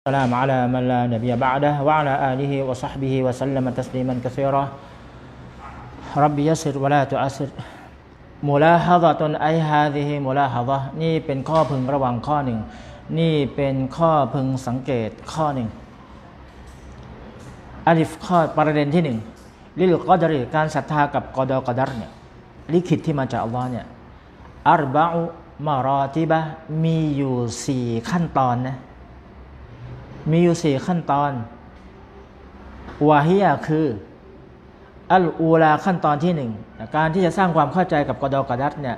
السلام على من لا نبي بعده وعلى آله وصحبه وسلم تسليما كثيرا رب يسر ولا تعسر ملاحظة أي هذه ملاحظة นี่เป็นข้อพึงระวังข้อหนึ่ง นี่เป็นข้อพึงสังเกตข้อหนึ่งอัลิฟข้อประเด็นที่หนึ่งลิลกอดรีการศรัทธากับกอดอกอดัรเนี่ยลิขิตที่มาจากอัลลอฮ์เนี่ยอัรบะอุมารอติบะมีอยู่สี่ขั้นตอนนะ มีอยู่สี่ขั้นตอนวาฮิยาคืออัลอูลาขั้นตอนที่หนึ่งการที่จะสร้างความเข้าใจกับกอดอกดัตเนี่ย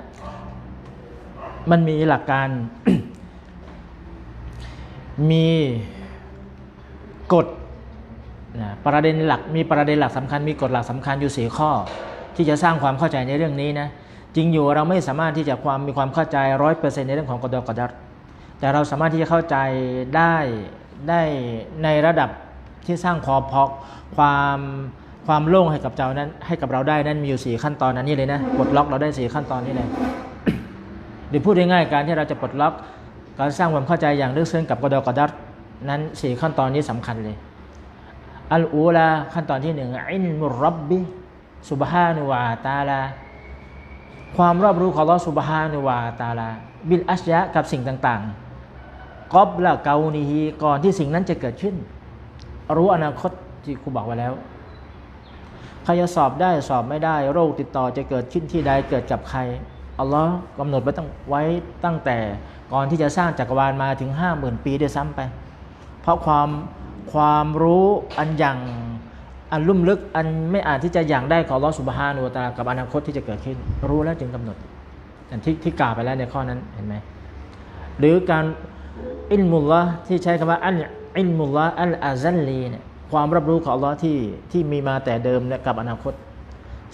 มันมีหลักการ มีกฎประเด็นหลักมีประเด็นหลักสำคัญมีกฎหลักสำคัญอยู่สี่ข้อ ที่จะสร้างความเข้าใจในเรื่องนี้นะจริงอยู่เราไม่สามารถที่จะความมีความเข้าใจร้อยเปอร์เซ็นในเรื่องของกอดอกดัตแต่เราสามารถที่จะเข้าใจได้ ได้ในระดับที่สร้างพอพอความความโล่งให้กับเจ้านั้น ให้กับเราได้นั้นมีอยู่สี่ขั้นตอนนั้นนี่เลยนะปลดล็อกเราได้สี่ขั้นตอนนี้เลยหรือพูดง่ายๆการที่เราจะปลดล็อกการสร้างความเข้าใจอย่างลึกซึ้งกับกอดอกอดัตนั้นสี่ขั้นตอนนี้สำคัญเลยอัลอูลาขั้นตอนที่หนึ่งอินมุรับบิสุบฮานุวาตาลาความรอบรู้ของลอสุบฮานุวาตาลา บิลอัชยะกับสิ่งต่างๆ กอบละเกานีฮีก่อนที่สิ่งนั้นจะเกิดขึ้น รู้อนาคตที่ครูบอกไว้แล้วใครจะสอบได้สอบไม่ได้ โรคติดต่อจะเกิดขึ้นที่ใดเกิดกับใครอัลลอฮ์กำหนดไว้ตั้งไว้ตั้งแต่ก่อนที่จะสร้างจักรวาลมาถึงห้าหมื่นปีด้วยซ้ำไป เพราะความความรู้อันอย่างอันลุ่มลึกอันไม่อาจที่จะอย่างได้ของลอสุบฮานุวะตากับอนาคตที่จะเกิดขึ้น รู้แล้วจึงกำหนดอย่างที่ที่กล่าวไปแล้วในข้อนั้นเห็นไหมหรือการ อินมุลละที่ใช้คำว่าอันอินมุลละอัลอาซัลลีเนี่ยความรับรู้ของอัลลอฮ์ที่ที่มีมาแต่เดิมและกับอนาคต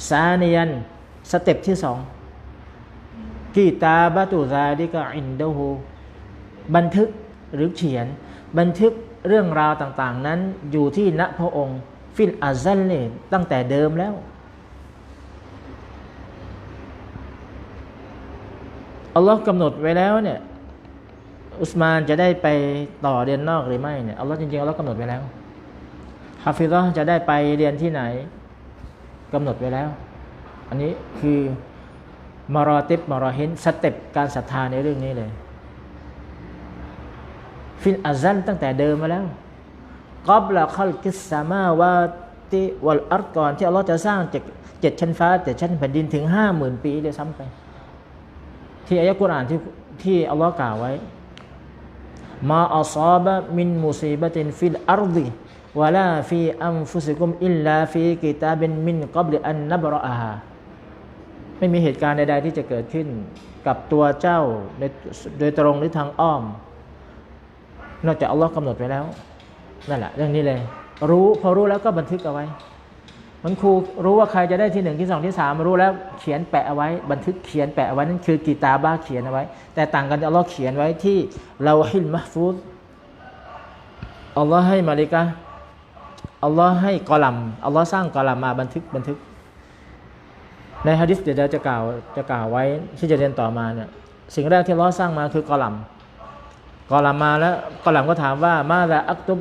ซาเนียนสเต็ปที่สองกีตาบะตุซาดิกะอินดฮูบันทึกหรือเขียน บันทึกเรื่องราวต่าง ๆ นั้นอยู่ที่ณพระองค์ ฟิลอาซัลเลตั้งแต่เดิมแล้วอัลลอฮ์กำหนดไว้แล้วเนี่ย อุสมานจะได้ไปต่อเรียนนอกหรือไม่เนี่ยอัลลอฮ์จริงๆอัลลอฮ์กำหนดไว้แล้วฮาฟิซจะได้ไปเรียนที่ไหนกำหนดไว้แล้ว อันนี้คือมารอติบมารอเห็นสเต็ปการศรัทธาในเรื่องนี้เลย ฟินอาซันตั้งแต่เดิมมาแล้วกอบละคัลกิสซามาวาติวัลอัรก่อนที่อัลลอฮ์จะสร้างจ็ดเจ็ดชั้นฟ้าเจ็ดชั้นแผ่นดินถึงห้าหมื่นปีเลยซ้ำไป ที่อายะกุรอานที่ที่อัลลอฮ์กล่าวไว้ มาอัซาบะมินมุซีบะตินฟิลอาร์ดิวะลาฟีอัมฟุซิกุมอิลลาฟีกิตาบินมินกับลิอันนับรออาฮาไม่มีเหตุการณ์ใด ๆ ที่จะเกิดขึ้นกับตัวเจ้าโดยตรงหรือทางอ้อม นอกจากอัลลอฮ์กำหนดไว้แล้ว นั่นแหละ เรื่องนี้เลย รู้พอรู้แล้วก็บันทึกเอาไว้ มันครูรู้ว่าใครจะได้ที่หนึ่งที่สองที่สามรู้แล้วเขียนแปะเอาไว้ บันทึกเขียนแปะเอาไว้นั่นคือกีตาบ้าเขียนเอาไว้ แต่ต่างกันอัลลอฮ์เขียนไว้ที่เราฮิลมะฟูดอัลลอฮ์ให้มาลิกะอัลลอฮ์ให้กอลัมอัลลอฮ์สร้างกอลัมมาบันทึกบันทึก ในฮะดิษเดี๋ยวเราจะกล่าวจะกล่าวไว้ที่จะเรียนต่อมาเนี่ยสิ่งแรกที่อัลลอฮ์สร้างมาคือกอลัมกอลัมมาแล้วกอลัมก็ถามว่ามาละอักตุบ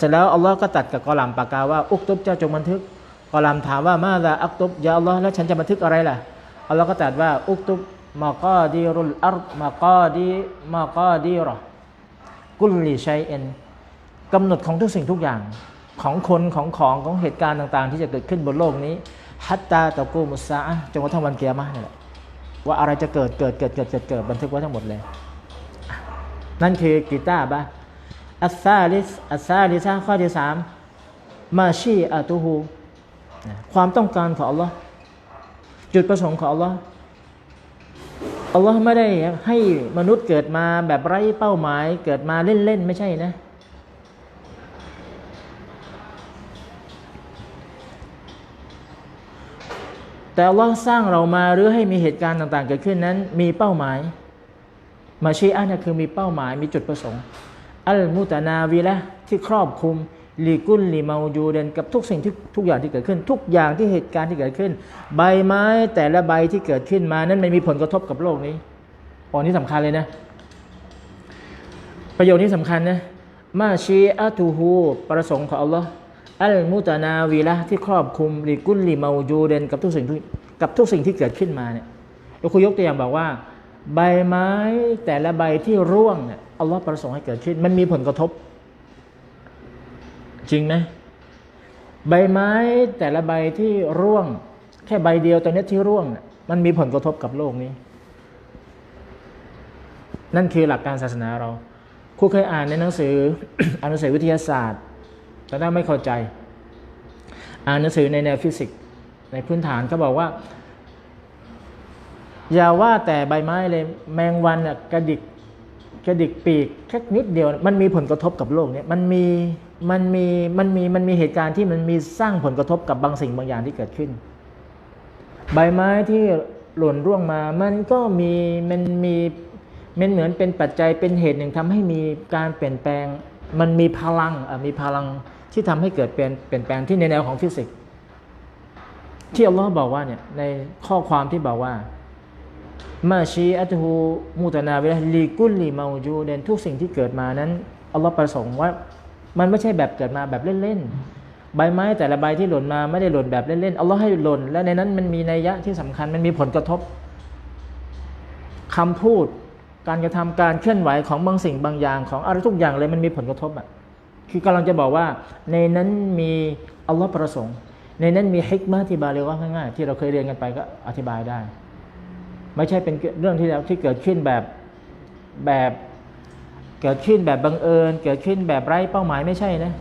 เสร็จแล้วอัลลอฮ์ก็ตัดกับกอลัมปากกาว่าอุกตุบเจ้าจงบันทึกกอลัมถามว่ามาละอักตุบยาอัลลอฮ์แล้วฉันจะบันทึกอะไรล่ะอัลลอฮ์ก็ตัดว่าอุกตุบมากอดีรุลอัรมากอดีมากอดีรอกุลลิชัยเอ็นกำหนดของทุกสิ่งทุกอย่างของคนของของของเหตุการณ์ต่างๆ ที่จะเกิดขึ้นบนโลกนี้ฮัตตาตะกูมุสซาจนกระทั่งวันเกียร์มาเนี่แหละว่าอะไรจะเกิดเกิดเกิดเกิดเกิดเกิดบันทึกไว้ทั้งหมดเลย นั่นคือกีตาร์บะ อัสซาลิสอัสซาลิซาข้อที่สามมาชีอาตูฮูความต้องการของอัลลอฮ์จุดประสงค์ของอัลลอฮ์อัลลอฮ์ไม่ได้ให้มนุษย์เกิดมาแบบไร้เป้าหมาย เกิดมาเล่น ๆ ไม่ใช่นะ แต่อัลลอฮ์สร้างเรามาหรือให้มีเหตุการณ์ต่าง ๆ เกิดขึ้นนั้น มีเป้าหมาย มาชีอะเนี่ยคือมีเป้าหมายมีจุดประสงค์ อัลมุตนาวีละที่ครอบคลุมลีกุลลีเมาจูเดนกับทุกสิ่งที่ทุกอย่างที่เกิดขึ้น ทุกอย่างที่เหตุการณ์ที่เกิดขึ้น ใบไม้แต่ละใบที่เกิดขึ้นมานั้นไม่มีผลกระทบกับโลกนี้อันนี้สำคัญเลยนะ ประโยชน์นี้สำคัญนะมาชีอะตูฮูประสงค์ของอัลลอฮ์อัลมุตนาวีละที่ครอบคลุมลิกุลลิมาจูเดนกับทุกสิ่งที่กับทุกสิ่งที่เกิดขึ้นมาเนี่ยยกคุยกตัวอย่างบอกว่า ใบไม้แต่ละใบที่ร่วงเนี่ย อัลลอฮ์ประสงค์ให้เกิดขึ้น มันมีผลกระทบ จริงไหมใบไม้แต่ละใบที่ร่วง แค่ใบเดียวตัวเนี้ที่ร่วง มันมีผลกระทบกับโลกนี้ นั่นคือหลักการศาสนาเราครูเคยอ่านในหนังสืออ่านหนังสือวิทยาศาสตร์ แต่ถ้าไม่เข้าใจ อ่านหนังสือในแนวฟิสิกส์ในพื้นฐานเขาบอกว่า อย่าว่าแต่ใบไม้เลยแมงวันกระดิก กระดิกปีกแค่นิดเดียว มันมีผลกระทบกับโลกเนี่ยมันมีมันมีมันมีมันมีเหตุการณ์ที่มันมีสร้างผลกระทบกับบางสิ่งบางอย่างที่เกิดขึ้น ใบไม้ที่หล่นร่วงมา มันก็มีมันมีมันเหมือนเป็นปัจจัยเป็นเหตุหนึ่งทำให้มีการเปลี่ยนแปลง มันมีพลังมีพลังที่ทำให้เกิดเปลี่ยนเปลี่ยนแปลงที่ในแนวของฟิสิกส์ที่อัลลอฮ์บอกว่าเนี่ยในข้อความที่บอกว่า มาชีอัตฮูมูตนาเวลาลีกุลลีมาจูเดนทุกสิ่งที่เกิดมานั้นอัลลอฮ์ประสงค์ว่ามันไม่ใช่แบบเกิดมาแบบเล่นๆใบไม้แต่ละใบที่หล่นมาไม่ได้หล่นแบบเล่นๆอัลลอฮ์ให้หล่น และในนั้นมันมีนัยยะที่สำคัญมันมีผลกระทบคำพูดการกระทำการเคลื่อนไหวของบางสิ่งบางอย่างของอะไรทุกอย่างเลยมันมีผลกระทบอะคือกำลังจะบอกว่า ในนั้นมีอัลลอฮ์ประสงค์ ในนั้นมีฮิกมาที่บาลีว่าง่ายๆที่เราเคยเรียนกันไปก็อธิบายได้ ไม่ใช่เป็นเรื่องที่ที่เกิดขึ้นแบบแบบเกิดขึ้นแบบบังเอิญ เกิดขึ้นแบบไร้เป้าหมายไม่ใช่นะ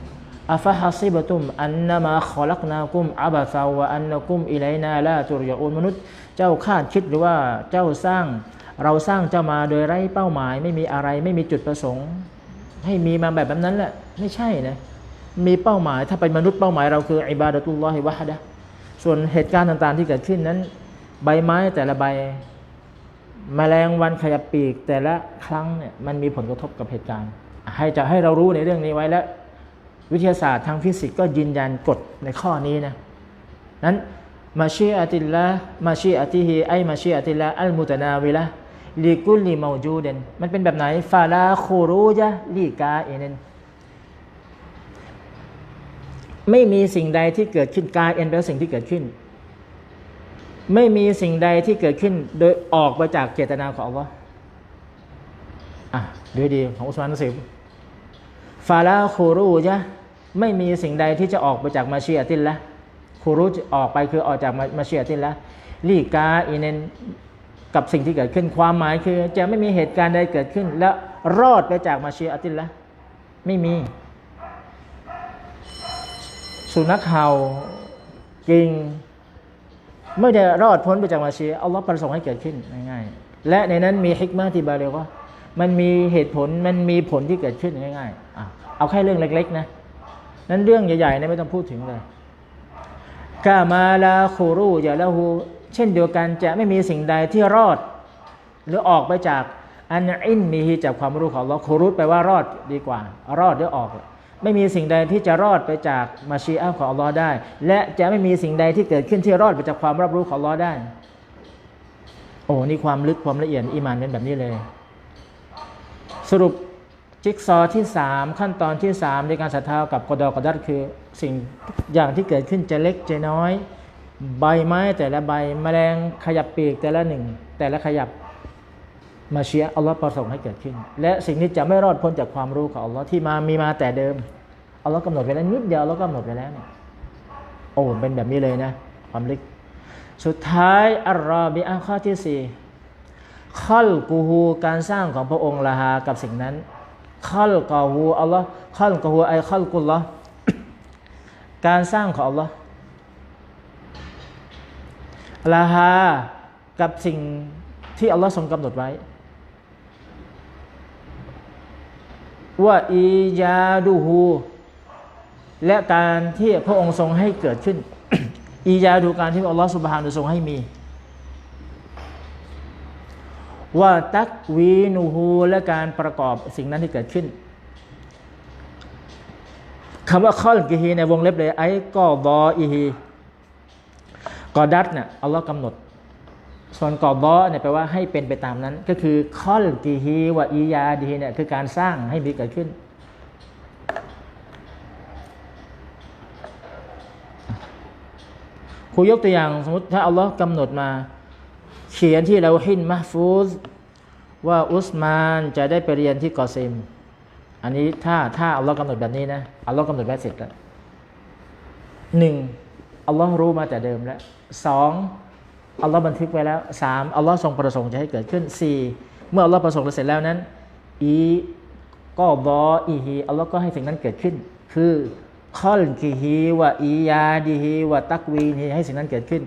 อัฟฮัซิบะตุมอันนามาขอลักนากุมอับะซาวะอันนากุมอิไลนาลาตุรยาอุนมนุษย์เจ้าคาดคิดหรือว่าเจ้าสร้างเราสร้างเจ้ามาโดยไร้เป้าหมาย ไม่มีอะไรไม่มีจุดประสงค์ ให้มีมาแบบนั้นแหละไม่ใช่นะมีเป้าหมายถ้าเป็นมนุษย์เป้าหมายเราคืออิบาดะตุลลอฮิวะฮดะส่วนเหตุการณ์ต่างๆที่เกิดขึ้นนั้น ใบไม้แต่ละใบ แมลงวันขยับปีกแต่ละครั้งเนี่ยมันมีผลกระทบกับเหตุการณ์ ให้จะให้เรารู้ในเรื่องนี้ไว้และวิทยาศาสตร์ทางฟิสิกส์ก็ยืนยันกฎในข้อนี้นะนั้นมาชีอัติละมาชีอัติฮีไอมาชีอัติละอัลมุตนาวิละลีกุลลีมาจูเดนมันเป็นแบบไหนฟาลาคูรูยะลีกาเอเนนไม่มีสิ่งใดที่เกิดขึ้นกายเอ็นแปลว่าสิ่งที่เกิดขึ้น ไม่มีสิ่งใดที่เกิดขึ้นโดยออกมาจากเจตนาของอัลลอฮ์อะดูดีของอุสมานสิบฟาลาคูรูจะไม่มีสิ่งใดที่จะออกไปจากมาเชียตินละคูรูจะออกไปคือออกจากมาเชียตินละลีกาอีเนนกับสิ่งที่เกิดขึ้นความหมายคือ จะไม่มีเหตุการณ์ใดเกิดขึ้น แล้วรอดไปจากมาเชียตินละไม่มี สุนัขเห่ากิง ไม่ได้รอดพ้นไปจากมาชีอัลลอฮ์ประสงค์ให้เกิดขึ้นง่ายๆ และในนั้นมีฮิกมาที่บาเรก็มันมีเหตุผลมันมีผลที่เกิดขึ้นง่ายๆเอาแค่เรื่องเล็ก ๆ นะ นั้นเรื่องใหญ่ๆนี่ยไม่ต้องพูดถึงเลยกามาลาคูรูอย่าละหูเช่นเดียวกันจะไม่มีสิ่งใดที่รอด หรือออกไปจากอันอินมีจากความรู้ของเราคูรุแปลว่ารอดดีกว่า รอดหรือออก ไม่มีสิ่งใดที่จะรอดไปจากมาชีอะห์ของอัลลอฮ์ได้ และจะไม่มีสิ่งใดที่เกิดขึ้นที่รอดไปจากความรับรู้ของอัลลอฮ์ได้ โอ้นี่ความลึกความละเอียดอีมานเป็นแบบนี้เลย สรุปจิ๊กซอที่ 3 ขั้นตอนที่ 3 ในการศรัทธากับกอดอกอดัดคือสิ่งอย่างที่เกิดขึ้นจะเล็กจะน้อย ใบไม้แต่ละใบแมลงขยับปีกแต่ละหนึ่ง แต่ละขยับมาเชียอัลลอฮ์ประสงค์ให้เกิดขึ้น และสิ่งนี้จะไม่รอดพ้นจากความรู้ของอัลลอฮ์ที่มามีมาแต่เดิม อัลลอฮ์กำหนดไว้แล้วนิดเดียวอัลลอฮ์กำหนดไว้แล้วเนี่ยโอ้เป็นแบบนี้เลยนะ ความลึก สุดท้ายอัลรอบิอะห์ข้อที่สี่ข้ลกูฮูการสร้างของพระองค์ละฮากับสิ่งนั้นข้ลกอฮูอัลลอฮ์ข้ลกอฮูไอข้ลกุลลอฮ์การสร้างของอัลลอฮ์ละฮากับสิ่งที่อัลลอฮ์ทรงกำหนดไว้ว่าอียาดูฮู และการที่พระองค์ทรงให้เกิดขึ้น อียาดูการที่อัลลอฮฺสุบฮานุทรงให้มี ว่าตักวีนูฮูและการประกอบสิ่งนั้นที่เกิดขึ้นคำว่าข้อลกิฮีในวงเล็บเลยไอ้ก็บออีฮีกอดัตเนี่ยอัลลอฮ์กำหนด ส่วนกอบอเนี่ยแปลว่าให้เป็นไปตามนั้น ก็คือข้อลกิฮีว่าอียาดีเนี่ยคือการสร้างให้มีเกิดขึ้น รูยกตัวอย่างสมมติถ้าอัลลอฮ์กำหนดมา เขียนที่เราหินมะฟูซว่าอุสมานจะได้ไปเรียนที่กอซิม อันนี้ถ้าถ้าอัลลอฮ์กำหนดแบบนี้นะอัลลอฮ์กำหนดไว้เสร็จแล้วหนึ่งอัลลอฮ์รู้มาแต่เดิมแล้วสองอัลลอฮ์บันทึกไว้แล้วสามอัลลอฮ์ทรงประสงค์จะให้เกิดขึ้นสี่เมื่ออัลลอฮ์ประสงค์เสร็จแล้วนั้น อีก็บออีฮีอัลลอฮ์ก็ให้สิ่งนั้นเกิดขึ้น คือ คอลกิฮีวะอียาดีฮีวะตักวีนีให้สิ่งนั้นเกิดขึ้น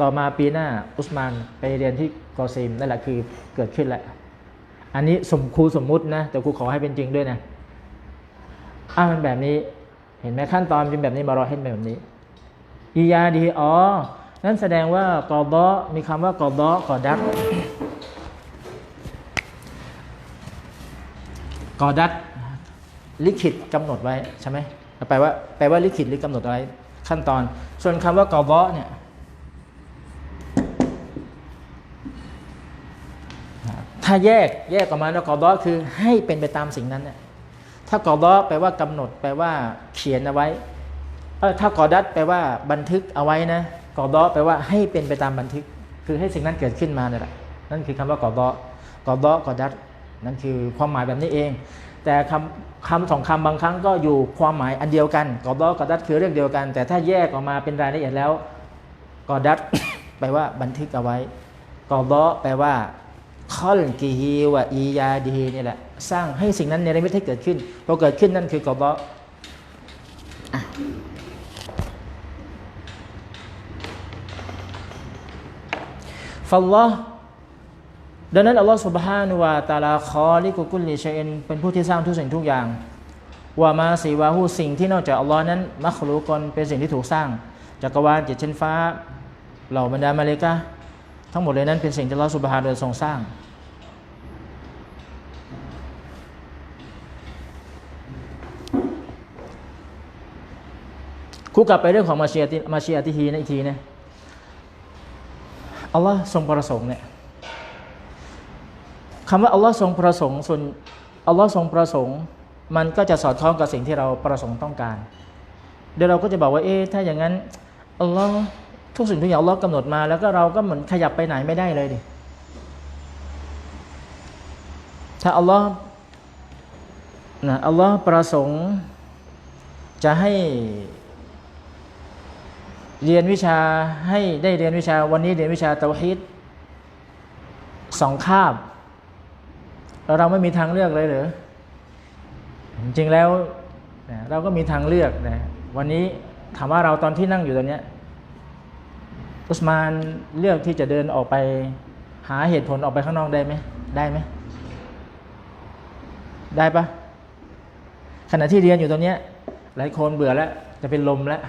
ต่อมาปีหน้าอุสมานไปเรียนที่กอซิมนั่นแหละคือเกิดขึ้นแหละ อันนี้สมครูสมมุตินะ แต่ครูขอให้เป็นจริงด้วยนะอ้ามันแบบนี้ เห็นไหมขั้นตอนเป็นแบบนี้มารอเห็นแบบนี้อียาดีอ๋อนั่นแสดงว่ากอบอมีคำว่ากอบอกอดัดกอดัดลิขิตกำหนดไว้ใช่ไหม แปลว่าแปลว่าลิขิตหรือกำหนดอะไว้ขั้นตอน ส่วนคำว่ากอบอเนี่ยถ้าแยกแยกออกมาแล้วกอดอคือให้เป็นไปตามสิ่งนั้นน่ะถ้ากอดอแปลว่ากำหนด แปลว่าเขียนเอาไว้เออถ้ากอดัดแปลว่าบันทึกเอาไว้นะกอดอแปลว่าให้เป็นไปตามบันทึก คือให้สิ่งนั้นเกิดขึ้นมาเนี่ยแหละนั่นคือคำว่ากอดอกอดอกอดัดนั่นคือความหมายแบบนี้เอง แต่คำคำสองคำบางครั้งก็อยู่ความหมายอันเดียวกันกอดอกอดัดคือเรื่องเดียวกัน แต่ถ้าแยกออกมาเป็นรายละเอียดแล้วกอดัดแปลว่าบันทึกเอาไว้กอดอแปลว่าคอลกีฮีวะอียาดีนี่แหละสร้างให้สิ่งนั้นในระมิตให้เกิดขึ้นพอเกิดขึ้นนั่นคือกอบอฟัลลอฮ์ ดังนั้นอัลลอฮฺสุบฮานุวาตาลาคอลิกุกุลลิชัยนเป็นผู้ที่สร้างทุกสิ่งทุกอย่างว่ามาสีวาหูสิ่งที่นอกจากอัลลอฮ์นั้นมัคลูกนเป็นสิ่งที่ถูกสร้างจักรวาลจิตชั้นฟ้า เหล่าบรรดามาเลกาทั้งหมดเลยนั้นเป็นสิ่งที่อัลลอฮฺสุบฮานุวาทรงสร้าง คู่กับไปเรื่องของมาเชียติมาเชียติฮีนะอีกทีนะอัลลอฮ์ทรงประสงค์เนี่ย คำว่าอัลลอฮ์ทรงประสงค์ส่วนอัลลอฮ์ทรงประสงค์ มันก็จะสอดคล้องกับสิ่งที่เราประสงค์ต้องการ เดี๋ยวเราก็จะบอกว่าเอ๊ะถ้าอย่างนั้นอัลลอฮ์ทุกสิ่งทุกอย่างอัลลอฮ์กำหนดมา แล้วก็เราก็เหมือนขยับไปไหนไม่ได้เลยดิถ้าอัลลอฮ์นะอัลลอฮ์ประสงค์จะให้เรียนวิชาให้ได้เรียนวิชาวันนี้เรียนวิชาเตาฮิดสองคาบ แล้วเราไม่มีทางเลือกเลยหรือจริงแล้วเราก็มีทางเลือกนะวันนี้ถามว่าเราตอนที่นั่งอยู่ตรงนี้อุสมานเลือกที่จะเดินออกไปหาเหตุผลออกไปข้างนอกได้ไหมได้ไหมได้ปะขณะที่เรียนอยู่ตรงนี้หลายคนเบื่อแล้วจะเป็นลมแล้ว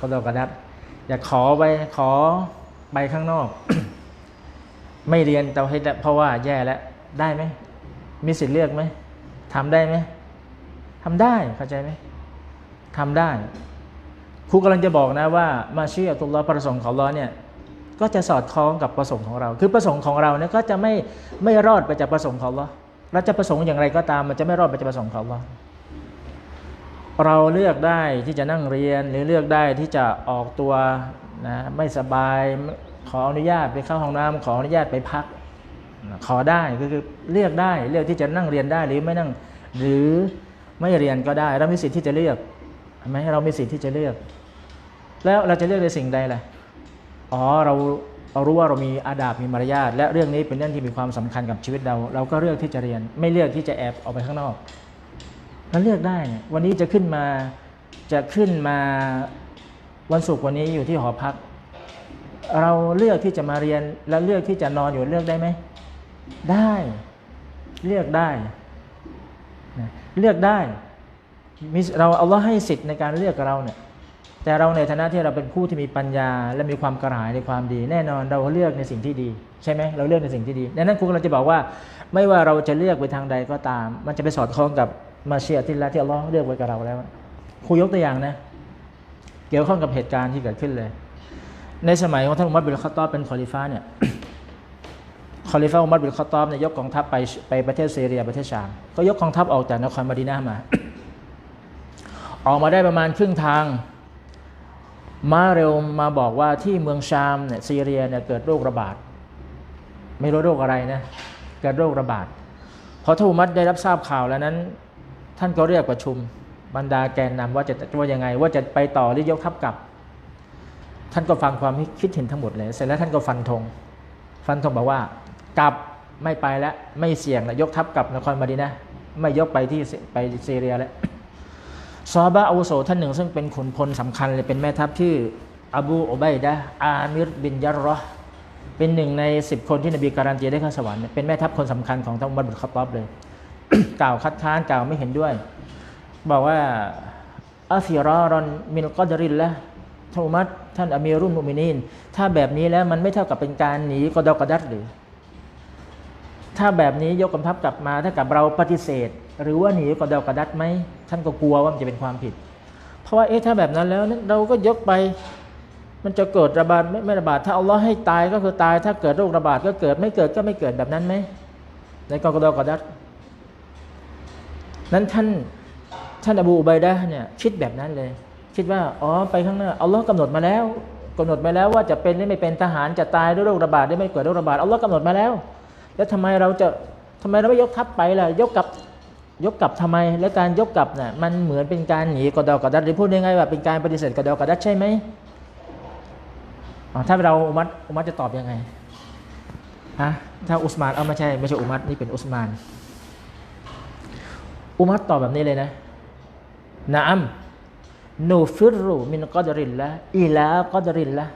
ก็ดอกกระดับอยากขอไปขอไปข้างนอก ไม่เรียนเตาให้เพราะว่าแย่แล้วได้ไหม มีสิทธิ์เลือกไหมทำได้ไหมทำได้เข้าใจไหมทำได้ครูกำลังจะบอกนะว่ามาเชื่อตุลลอฮ์ประสงค์ของเราเนี่ยก็จะสอดคล้องกับประสงค์ของเรา คือประสงค์ของเราเนี่ยก็จะไม่ไม่รอดไปจากประสงค์ของเราเราจะประสงค์อย่างไรก็ตาม มันจะไม่รอดไปจากประสงค์ของเราเราเลือกได้ที่จะนั่งเรียนหรือเลือกได้ที่จะออกตัวนะไม่สบายขออนุญาตไปเข้าห้องน้ำขออนุญาตไปพัก ขอได้คือเลือกได้เลือกที่จะนั่งเรียนได้หรือไม่นั่งหรือไม่เรียนก็ได้ เรามีสิทธิ์ที่จะเลือกเห็นไหมเรามีสิทธิ์ที่จะเลือก แล้วเราจะเลือกในสิ่งใดล่ะอ๋อเราเรารู้ว่าเรามีอาดาบมีมารยาทและเรื่องนี้เป็นเรื่องที่มีความสำคัญกับชีวิตเรา เราก็เลือกที่จะเรียน ไม่เลือกที่จะแอบออกไปข้างนอกเราเลือกได้เนี่ยวันนี้จะขึ้นมาจะขึ้นมาวันศุกร์วันนี้อยู่ที่หอพัก เราเลือกที่จะมาเรียนแล้วเลือกที่จะนอนอยู่เลือกได้ไหม ได้ เลือกได้นะเลือกได้มีเราเอาว่าให้สิทธิ์ในการเลือกเราเนี่ยแต่เราในฐานะที่เราเป็นผู้ที่มีปัญญา และมีความกระหายในความดี แน่นอนเราเลือกในสิ่งที่ดี ใช่ไหมเราเลือกในสิ่งที่ดีดังนั้นครูกำลังจะบอกว่า ไม่ว่าเราจะเลือกไปทางใดก็ตาม มันจะไปสอดคล้องกับมาเชียติละที่อัลลอฮ์เลือกไว้กับเราแล้วครูยกตัวอย่างนะเกี่ยวข้องกับเหตุการณ์ที่เกิดขึ้นเลย ในสมัยของท่านอุมัรบิลคอตตอเป็นคอลิฟ้าเนี่ย คอลิฟ้าอุมัรบิลคอตอบเนี่ยยกกองทัพไปไปประเทศซีเรียประเทศชามก็ยกกองทัพออกจากนครมาดีนามา ออกมาได้ประมาณครึ่งทาง มาเร็วมาบอกว่าที่เมืองชามเนี่ยซีเรียเนี่ยเกิดโรคระบาด ไม่รู้โรคอะไรนะเกิดโรคระบาดพอท่านอุมัดได้รับทราบข่าวแล้วนั้น ท่านก็เรียกประชุมบรรดาแกนนำว่าจะว่ายังไง ว่าจะไปต่อหรือยกทัพกลับ ท่านก็ฟังความคิดเห็นทั้งหมดเลย เสร็จแล้วท่านก็ฟันธงฟันธงบอกว่า กลับไม่ไปแล้วไม่เสี่ยงแล้วยกทัพกลับนครมาดีนะไม่ยกไปที่ไปซีเรียแล้วซอฮาบะอาวุโสท่านหนึ่ง ซึ่งเป็นขุนพลสำคัญเลยเป็นแม่ทัพชื่ออบูอุบัยดะอามิรบินยัรเราะห์เป็นหนึ่งในสิบคนที่นบีการันตีได้ข้าสวรรค์เป็นแม่ทัพคนสำคัญของท่านอุมัรบุลคอตอบเลย กล่าวคัดค้านกล่าวไม่เห็นด้วย บอกว่าอัฟิรารอนมินกอดรินละท่านอุมัรท่านอามีรุลมุมินีน ถ้าแบบนี้แล้วมันไม่เท่ากับเป็นการหนีกอดอกอดัดหรือ ถ้าแบบนี้ยกกำทัพกลับมาถ้ากับเราปฏิเสธ หรือว่าหนีกอดอกอดัดไหมท่านก็กลัวว่ามันจะเป็นความผิด เพราะว่าเอ๊ะถ้าแบบนั้นแล้วนั้นเราก็ยกไป มันจะเกิดระบาดไม่ไม่ระบาดถ้าอัลลอฮ์ให้ตายก็คือตาย ถ้าเกิดโรคระบาดก็เกิดไม่เกิดก็ไม่เกิดแบบนั้นไหมในกอกอดอกอดัดนั้นท่านท่านอบูอุบัยดะเนี่ยคิดแบบนั้นเลย คิดว่าอ๋อไปข้างหน้าอัลลอฮ์กำหนดมาแล้วกำหนดมาแล้วว่าจะเป็นหรือไม่เป็นทหารจะตายด้วยโรคระบาดหรือไม่เกิดโรคระบาดอัลลอฮ์กำหนดมาแล้ว แล้วทำไมเราจะทำไมเราไม่ยกทัพไปล่ะยกกลับยกกลับทำไม และการยกกลับน่ะมันเหมือนเป็นการหนีกอดอกอดัดหรือพูดง่ายๆว่าเป็นการปฏิเสธกอดอกอดัดใช่ไหมถ้าเราอุมัดอุมัดจะตอบยังไงฮะถ้าอุสมานเอาไม่ใช่ไม่ใช่อุมัดนี่เป็นอุสมาน อุมัดตอบแบบนี้เลยนะนะอัมนูฟิรุมินกอดรินละอีลากอดรินละ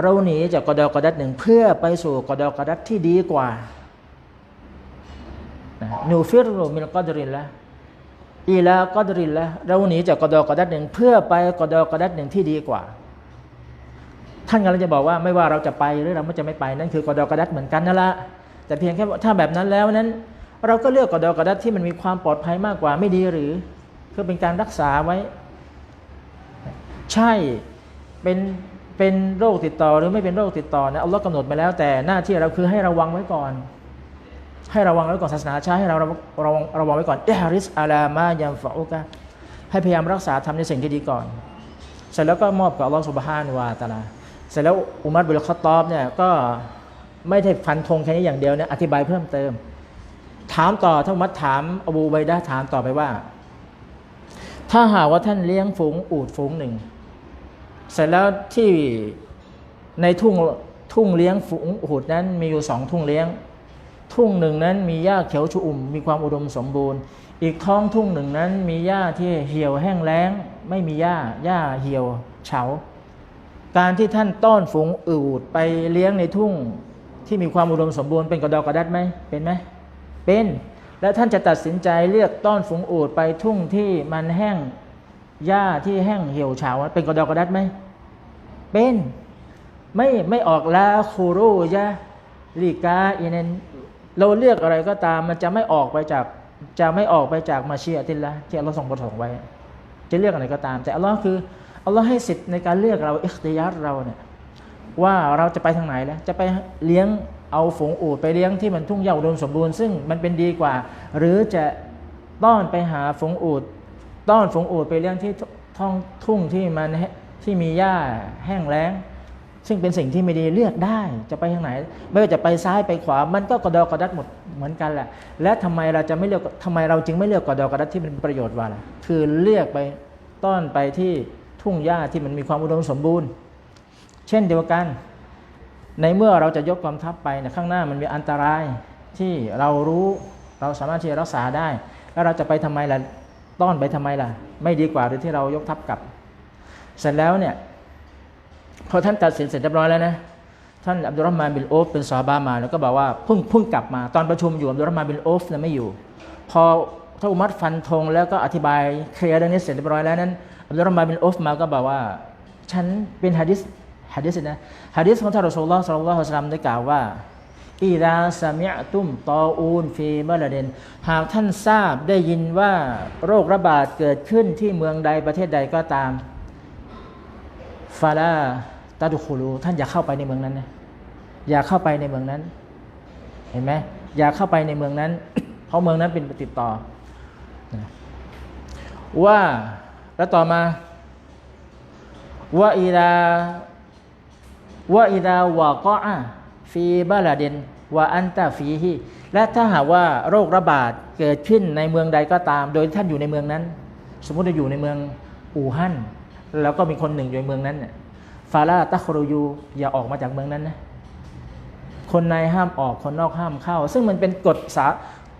เราหนีจากกอดอกอดัดหนึ่งเพื่อไปสู่กอดอกอดัดที่ดีกว่า นะนูฟิรุมินกอดรินละอีลากอดรินละเราหนีจากกอดอกอดัดหนึ่งเพื่อไปกอดอกอดัดหนึ่งที่ดีกว่า ท่านกำลังจะบอกว่าไม่ว่าเราจะไปหรือเราไม่จะไม่ไปนั่นคือกอดอกอดัดเหมือนกันนั่นละแต่เพียงแค่ถ้าแบบนั้นแล้วนั้น เราก็เลือกกอดอกอดัดที่มันมีความปลอดภัยมากกว่าไม่ดีหรือเพื่อเป็นการรักษาไว้ ใช่เป็นเป็นโรคติดต่อหรือไม่เป็นโรคติดต่อนะอัลลอฮ์กำหนดมาแล้วแต่หน้าที่เราคือให้ระวังไว้ก่อน ให้ระวังไว้ก่อนศาสนาใช้ให้เราระวังระวังไว้ก่อนเอฮาริสอาลามายัมฟะอุกะให้พยายามรักษาทำในสิ่งที่ดีก่อน เสร็จแล้วก็มอบกับอัลลอฮ์สุบฮานวาตะลา เสร็จแล้วอุมัรบุลคอตอบเนี่ยก็ไม่ได้ฟันธงแค่นี้อย่างเดียวเนี่ยอธิบายเพิ่มเติม ถามต่อท่านมัดถามอบูไบดะถามต่อไปว่า ถ้าหากว่าท่านเลี้ยงฝูงอูดฝูงหนึ่ง เสร็จแล้วที่ในทุ่งทุ่งเลี้ยงฝูงอูดนั้นมีอยู่สองทุ่งเลี้ยง ทุ่งหนึ่งนั้นมีหญ้าเขียวชุอุ่ม มีความอุดมสมบูรณ์ อีกท้องทุ่งหนึ่งนั้นมีหญ้าที่เหี่ยวแห้งแล้ง ไม่มีหญ้าหญ้าเหี่ยวเฉา การที่ท่านต้อนฝูงอูดไปเลี้ยงในทุ่งที่มีความอุดมสมบูรณ์เป็นกระดอกกระดัดไหมเป็นไหมเป็นแล้วท่านจะตัดสินใจเลือกต้อนฝูงอูดไปทุ่งที่มันแห้งหญ้าที่แห้งเหี่ยวเฉาเป็นกระดอกกระดัดไหมเป็นไม่ไม่ออกลาคูรูยะลีกาอินเน เราเลือกอะไรก็ตามมันจะไม่ออกไปจากจะไม่ออกไปจากมาเชียตินละที่อัลลอฮ์ทรงประสงค์ไว้ จะเลือกอะไรก็ตาม แต่อัลลอฮ์คืออัลลอฮ์ให้สิทธิ์ในการเลือกเราอิคติยัรเราเนี่ยว่าเราจะไปทางไหนแล้วจะไปเลี้ยงเอาฝูงอูดไปเลี้ยงที่มันทุ่งหญ้าอุดมสมบูรณ์ซึ่งมันเป็นดีกว่า หรือจะต้อนไปหาฝูงอูดต้อนฝูงอูดไปเลี้ยงที่ท้องทุ่งที่มันที่มีหญ้าแห้งแล้ง ซึ่งเป็นสิ่งที่ไม่ดีเลือกได้จะไปทางไหน ไม่ว่าจะไปซ้ายไปขวามันก็กระดอกกระดัดหมดเหมือนกันแหละ และทำไมเราจะไม่เลือกทำไมเราจึงไม่เลือกกระดอกกระดัดที่เป็นประโยชน์ว่าล่ะคือเลือกไปต้อนไปที่ทุ่งหญ้าที่มันมีความอุดมสมบูรณ์ เช่นเดียวกัน ในเมื่อเราจะยกกองทัพไปเนยข้างหน้ามันมีอันตรายที่เรารู้เราสามารถที่จะรักษาได้ แล้วเราจะไปทำไมล่ะต้อนไปทำไมล่ะ ไม่ดีกว่าหรือที่เรายกทัพกลับ เสร็จแล้วเนี่ย พอท่านตัดสินเสร็จเรียบร้อยแล้วนะท่านอับดุลรอฮ์มานบินโอฟเป็นซอฮาบะห์มาแล้วก็บอกว่าเพิ่งเพิ่งกลับมาตอนประชุมอยู่อับดุลรอฮ์มานบินโอฟนี่ยไม่อยู่ พอท่านอุมัรฟันธงแล้วก็อธิบายเคลียร์เรื่องนี้เสร็จเรียบร้อยแล้วนั้นอับดุลรอฮ์มานบินโอฟมาก็บอกว่า ฉันเป็นฮะดิษฮะดิษนะฮะดิษของท่านรอสูลุลลอฮ์ศ็อลลัลลอฮุอะลัยฮิวะซัลลัมได้กล่าวว่าอีดาสมิอตุมตออูนฟีบะละเดน หากท่านทราบได้ยินว่าโรคระบาดเกิดขึ้นที่เมืองใดประเทศใดก็ตามฟาลา ตาดุคูลูท่านอย่าเข้าไปในเมืองนั้นนะอย่าเข้าไปในเมืองนั้น เห็นไหมอย่าเข้าไปในเมืองนั้น เพราะเมืองนั้นเป็นติดต่อว่าแล้วต่อมาว่าอิดาว่าอิดาวะกอะฟีบาลาเดนวะอันตาฟีฮีและถ้าหากว่าโรคระบาดเกิดขึ้นในเมืองใดก็ตาม โดยท่านอยู่ในเมืองนั้น สมมติเราอยู่ในเมืองอู่ฮั่นแล้วก็มีคนหนึ่งอยู่ในเมืองนั้นเนี่ย ฟาลาตะครูยูอย่าออกมาจากเมืองนั้นนะคนในห้ามออกคนนอกห้ามเข้า ซึ่งมันเป็นกฎสา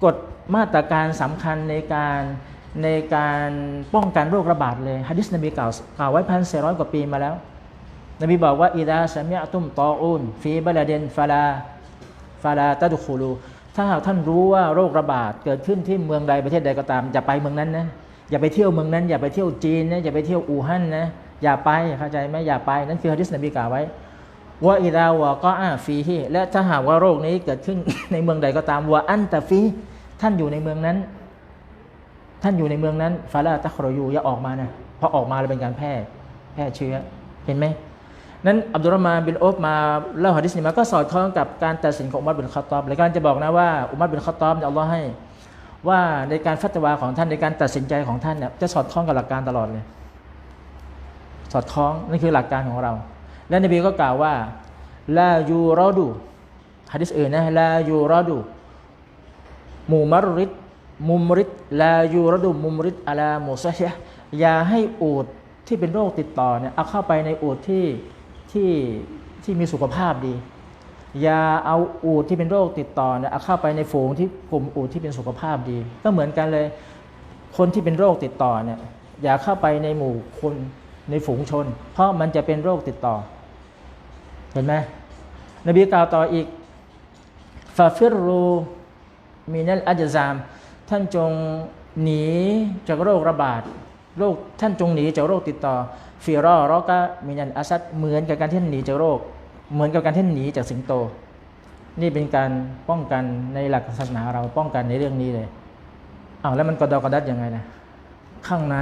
กฎมาตรการสำคัญในการในการป้องกันโรคระบาดเลยฮะดิษนบีกล่าวกล่าวไว้พันสี่ร้อยกว่าปีมาแล้ว นบีบอกว่าอิดาสมิยตุมตออูนฟีบลาเดนฟาลาฟาลาตะดุคูลูถ้าหากท่านรู้ว่าโรคระบาดเกิดขึ้นที่เมืองใดประเทศใดก็ตามอย่าไปเมืองนั้นนะอย่าไปเที่ยวเมืองนั้น อย่าไปเที่ยวจีนนะอย่าไปเที่ยวอู่ฮั่นนะ อย่าไปเข้าใจไหมอย่าไป นั่นคือฮะดิษนบีกล่าวไว้ว่าอิดาวะก็อาฟีฮีและถ้าหากว่าโรคนี้เกิดขึ้นในเมืองใดก็ตามว่าอันตะฟีท่านอยู่ในเมืองนั้น ท่านอยู่ในเมืองนั้นฟาลาตะครอยูอย่าออกมานะเพราะออกมาแล้วเป็นการแพร่แพร่เชื้อเห็นไหมนั้นอับดุลมานบินโอบมาเล่าฮะดิษนี้มาก็สอดคล้องกับการตัดสินของอุมัรบินคอตอบเลยการจะบอกนะว่าอุมัรบินคอตตอบเนี่ยอัลลอฮ์ให้ ว่าในการฟัตวาของท่านในการตัดสินใจของท่านเนี่ยจะสอดคล้องกับหลักการตลอดเลย สอดคล้องนั่นคือหลักการของเรา และนบีก็กล่าวว่าลายูรอดูฮะดิษอื่นนะลายูรอดูมูมารริดมุมริดลายูรอดูมุมริดอะลาโมซะฮะอย่าให้อูดที่เป็นโรคติดต่อเนี่ยเอาเข้าไปในอูดที่ที่ที่มีสุขภาพดี อย่าเอาอูดที่เป็นโรคติดต่อเนี่ยเอาเข้าไปในฝูงที่กลุ่มอูดที่เป็นสุขภาพดี ก็เหมือนกันเลย คนที่เป็นโรคติดต่อเนี่ยอย่าเข้าไปในหมู่คน ในฝูงชน เพราะมันจะเป็นโรคติดต่อ เห็นไหมนบีกล่าวต่ออีกฟาฟิรูมีนัลอัจซาม ท่านจงหนีจากโรคระบาดโรคท่านจงหนีจากโรคติดต่อฟีรอรอกะมีนันอาซัดเหมือนกับการที่หนีจากโรค เหมือนกับการที่หนีจากสิงโต นี่เป็นการป้องกันในหลักศาสนาเราป้องกันในเรื่องนี้เลยอ้าวแล้วมันกระดอกกระดัดยังไงนะข้างใน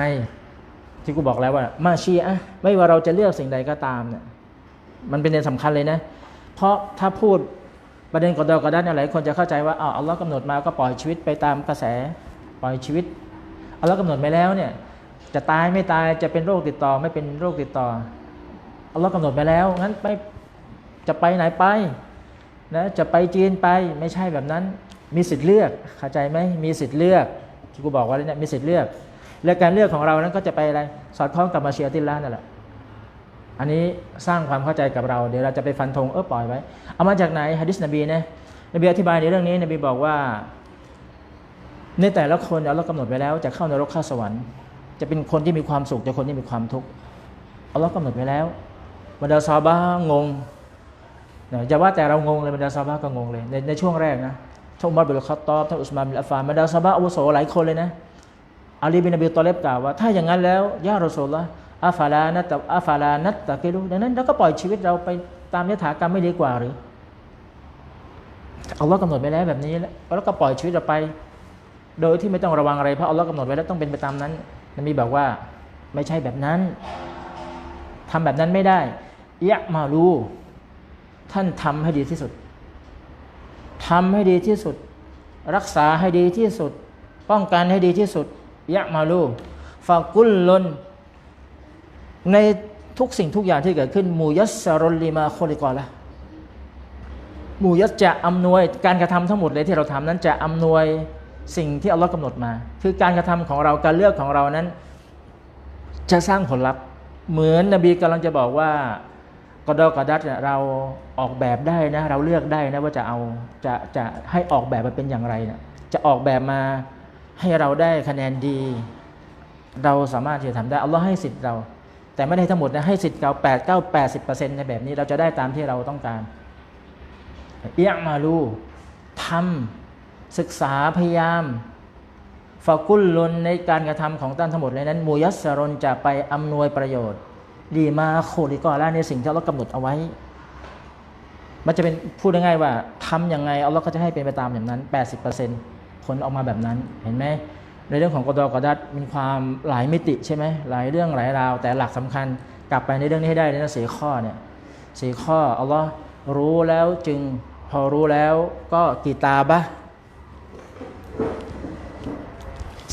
ที่กูบอกแล้วว่า มาชีอะไม่ว่าเราจะเลือกสิ่งใดก็ตามเนี่ยมันเป็นเรื่องสำคัญเลยนะ เพราะถ้าพูดประเด็นกอดอกระดันอะไรคนจะเข้าใจว่าอ้าวอัลลอฮ์กำหนดมาก็ปล่อยชีวิตไปตามกระแสปล่อยชีวิตอัลลอฮ์กำหนดไปแล้วเนี่ย จะตายไม่ตายจะเป็นโรคติดต่อ ไม่เป็นโรคติดต่ออัลลอฮ์กำหนดไปแล้วงั้นไปจะไปไหนไปนะจะไปจีนไปไม่ใช่แบบนั้น มีสิทธิ์เลือกเข้าใจไหมมีสิทธิ์เลือกที่กูบอกว่าเนี่ยมีสิทธิ์เลือก และการเลือกของเรานั้นก็จะไปอะไรสอดคล้องกับมาเชียติลลานั่นแหละอันนี้สร้างความเข้าใจกับเรา เดี๋ยวเราจะไปฟันธงเออปล่อยไว้ เอามาจากไหนฮะดิษนบีนะนบีอธิบายในเรื่องนี้นบีบอกว่า ในแต่ละคนอัลลอฮ์กำหนดไว้แล้วจะเข้านรกเข้าสวรรค์ จะเป็นคนที่มีความสุขจะคนที่มีความทุกข์อัลลอฮ์กำหนดไว้แล้วบรรดาซาบะงงนะจะว่าแต่เรางงเลยบรรดาซาบะก็งงเลยในในช่วงแรกนะท่านอุมัรบินคัตตอบท่านอุสมานบินอัฟานบรรดาซาบะอาวุโสหลายคนเลยนะ อาลีบินอบีตอเลบกล่าวว่า ถ้าอย่างนั้นแล้วยารอสูลละอาฟาลานัตตะอาฟาลานัตตะกิรุดังนั้นเราก็ปล่อยชีวิตเราไปตามยถากรรมไม่ดีกว่าหรืออัลลอฮ์กำหนดไว้แล้วแบบนี้แล้วแล้วก็ปล่อยชีวิตเราไป โดยที่ไม่ต้องระวังอะไรเพราะอัลลอฮ์กำหนดไว้แล้วต้องเป็นไปตามนั้นนบีบอกว่าไม่ใช่แบบนั้นทำแบบนั้นไม่ได้ยะมารูท่านทำให้ดีที่สุดทำให้ดีที่สุด รักษาให้ดีที่สุด ป้องกันให้ดีที่สุด ยะมารูฟากุลลนในทุกสิ่งทุกอย่างที่เกิดขึ้น มูยัสรลิมาโคลิกอละมูยัสจะอำนวยการกระทำทั้งหมดเลยที่เราทำนั้นจะอำนวยสิ่งที่อัลลอฮ์กำหนดมา คือการกระทำของเราการเลือกของเรานั้น จะสร้างผลลัพธ์เหมือนนบีกำลังจะบอกว่ากอดอกอดัตเนี่ยเราออกแบบได้นะ เราเลือกได้นะว่าจะเอาจะจะให้ออกแบบมาเป็นอย่างไรนะจะออกแบบมา ให้เราได้คะแนนดี เราสามารถที่จะทำได้อัลลอฮ์ให้สิทธิ์เรา แต่ไม่ได้ทั้งหมดนะให้สิทธิ์เราแปดเก้าแปดสิบเปอร์เซ็นต์ในแบบนี้เราจะได้ตามที่เราต้องการเอียมาลูทำศึกษาพยายามฟากุลลนในการกระทำของท่านทั้งหมดเลยนั้นมูยัสรนจะไปอำนวยประโยชน์ ดีมาโคลิกอล่าในสิ่งที่เรากำหนดเอาไว้ มันจะเป็นพูดง่ายๆว่าทำยังไงอัลลอฮ์ก็จะให้เป็นไปตามอย่างนั้น 80% ผลออกมาแบบนั้นเห็นไหมในเรื่องของกดอกดัดมีความหลายมิติใช่ไหมหลายเรื่องหลายราว แต่หลักสำคัญกลับไปในเรื่องนี้ให้ได้เลยนสี่ข้อเนี่ยสี่ข้ออัลลอฮ์รู้แล้วจึงพอรู้แล้วก็กีตาบะ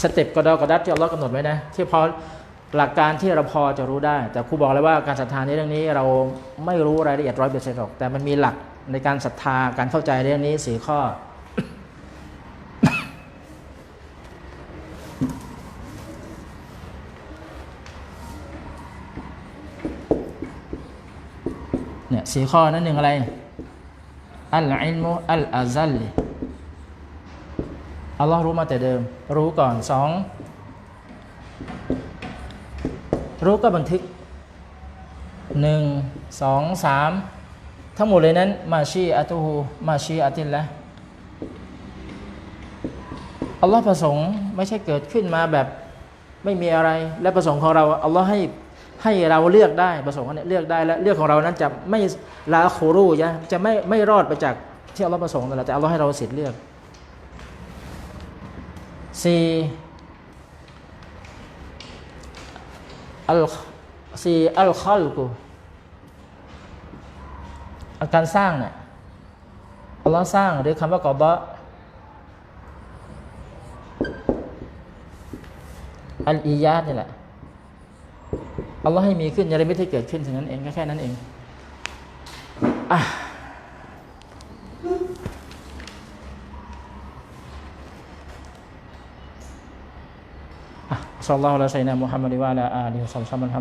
สเต็ปกอดอกดัดที่อัลลอฮ์กำหนดไว้นะที่พอหลักการที่เราพอจะรู้ได้ แต่ครูบอกเลยว่าการศรัทธาในเรื่องนี้เราไม่รู้รายละเอียดร้อยเปอร์เซ็นต์หรอกแต่มันมีหลักในการศรัทธาการเข้าใจเรื่องนี้สี่ข้อ สี่ข้อนั้นหนึ่งอะไร อัลอิลมุอัลอาซัลลิอัลลอฮ์รู้มาแต่เดิม รู้ก่อนสองรู้ก็บันทึกหนึ่งสองสามทั้งหมดเลยนั้น มาชีอัตุฮูมาชีอัตินละอัลลอฮ์ประสงค์ไม่ใช่เกิดขึ้นมาแบบไม่มีอะไร และประสงค์ของเราอัลลอฮ์ให้ ให้เราเลือกได้ประสงค์ของเนี่ยเลือกได้และเลือกของเรานั้นจะไม่ลาคูรูยะจะไม่ไม่รอดไปจากที่อัลลอฮ์ประสงค์นั่นแหละแต่อัลลอฮ์ให้เราสิทธิ์เลือกสี่อัลสี่อัลคอลกูการสร้างเนี่ยอัลลอฮ์สร้างหรือคำว่ากอบะอัลอียาดนี่แหละ เอาว่าให้มีขึ้นยารไม่ตให้เกิดขึ้นเท่นั้นเองแค่นั้นเองอะอัลลอฮฺละไซนะมุฮัมมัดวะลาอาลีฮุซัลซัมมัลฮัม